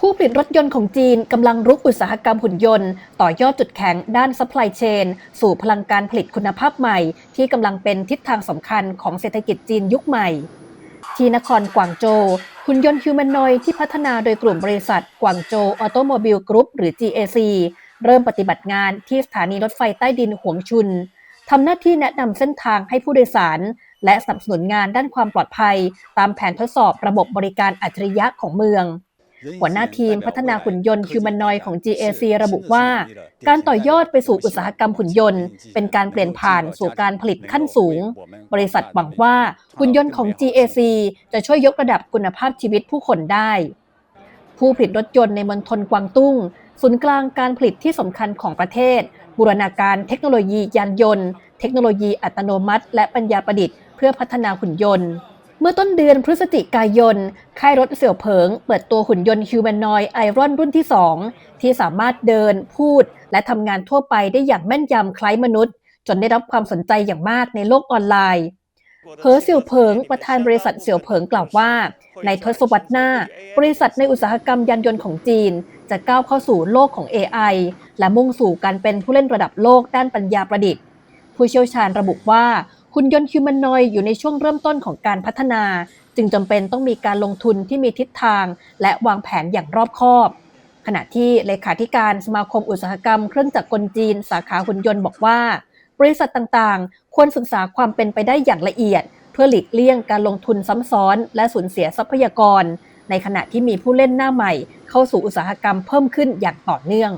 ผู้ผลิตรถยนต์ของจีนกำลังรุกอุตสาหกรรมหุ่นยนต์ ต่อยอดจุดแข็งด้าน supply chain สู่พลังการผลิตคุณภาพใหม่ ที่กำลังเป็นทิศทางสำคัญของเศรษฐกิจจีนยุคใหม่ ที่นครกวางโจวหุ่นยนต์ฮิวแมนนอยที่พัฒนาโดยกลุ่มบริษัทกวางโจวออโตโมบิลกรุ๊ปหรือ GAC เริ่มปฏิบัติงานที่สถานีรถไฟใต้ดินหวงชุนทำหน้าที่แนะนำเส้นทางให้ผู้โดยสาร และสนับสนุนงานด้านความปลอดภัย ตามแผนทดสอบระบบบริการอัจฉริยะของเมือง หัวหน้าทีมพัฒนาหุ่นยนต์ฮิวแมนนอยของ GAC ระบุว่า การต่อยอดไปสู่อุตสาหกรรมหุ่นยนต์ เป็นการเปลี่ยนผ่านสู่การผลิตขั้นสูง บริษัทหวังว่าหุ่นยนต์ของ GAC จะช่วยยกระดับคุณภาพชีวิตผู้คนได้ ผู้ผลิตรถยนต์ในมณฑลกวางตุ้ง ศูนย์กลางการผลิตที่สำคัญของประเทศ บูรณาการเทคโนโลยียานยนต์ เทคโนโลยีอัตโนมัติ และปัญญาประดิษฐ์เพื่อพัฒนาหุ่นยนต์ เมื่อต้นเดือนพฤศจิกายน ค่ายรถเสี่ยวเผิง เปิดตัวหุ่นยนต์ฮิวแมนนอยไอรอนรุ่นที่ 2 ที่สามารถเดิน พูด และทำงานทั่วไปได้อย่างแม่นยำคล้ายมนุษย์ จนได้รับความสนใจอย่างมากในโลกออนไลน์เหอเสี่ยวเผิง ประธานบริษัทเสี่ยวเผิงกล่าวว่า ในทศวรรษหน้า บริษัทในอุตสาหกรรมยานยนต์ของจีน จะก้าวเข้าสู่โลกของ AI และมุ่งสู่การเป็นผู้เล่นระดับโลกด้านปัญญาประดิษฐ์ ผู้เชี่ยวชาญระบุว่า หุ่นยนต์ฮิวแมนนอยอยู่ในช่วงเริ่มต้นของการพัฒนา จึงจำเป็นต้องมีการลงทุนที่มีทิศทาง และวางแผนอย่างรอบคอบ ขณะที่เลขาธิการสมาคมอุตสาหกรรม เครื่องจักรกลจีน สาขาหุ่นยนต์บอกว่า บริษัทต่างๆ ควรศึกษาความเป็นไปได้อย่างละเอียด เพื่อหลีกเลี่ยงการลงทุนซ้ำซ้อน และสูญเสียทรัพยากร ในขณะที่มีผู้เล่นหน้าใหม่ เข้าสู่อุตสาหกรรมเพิ่มขึ้นอย่างต่อเนื่อง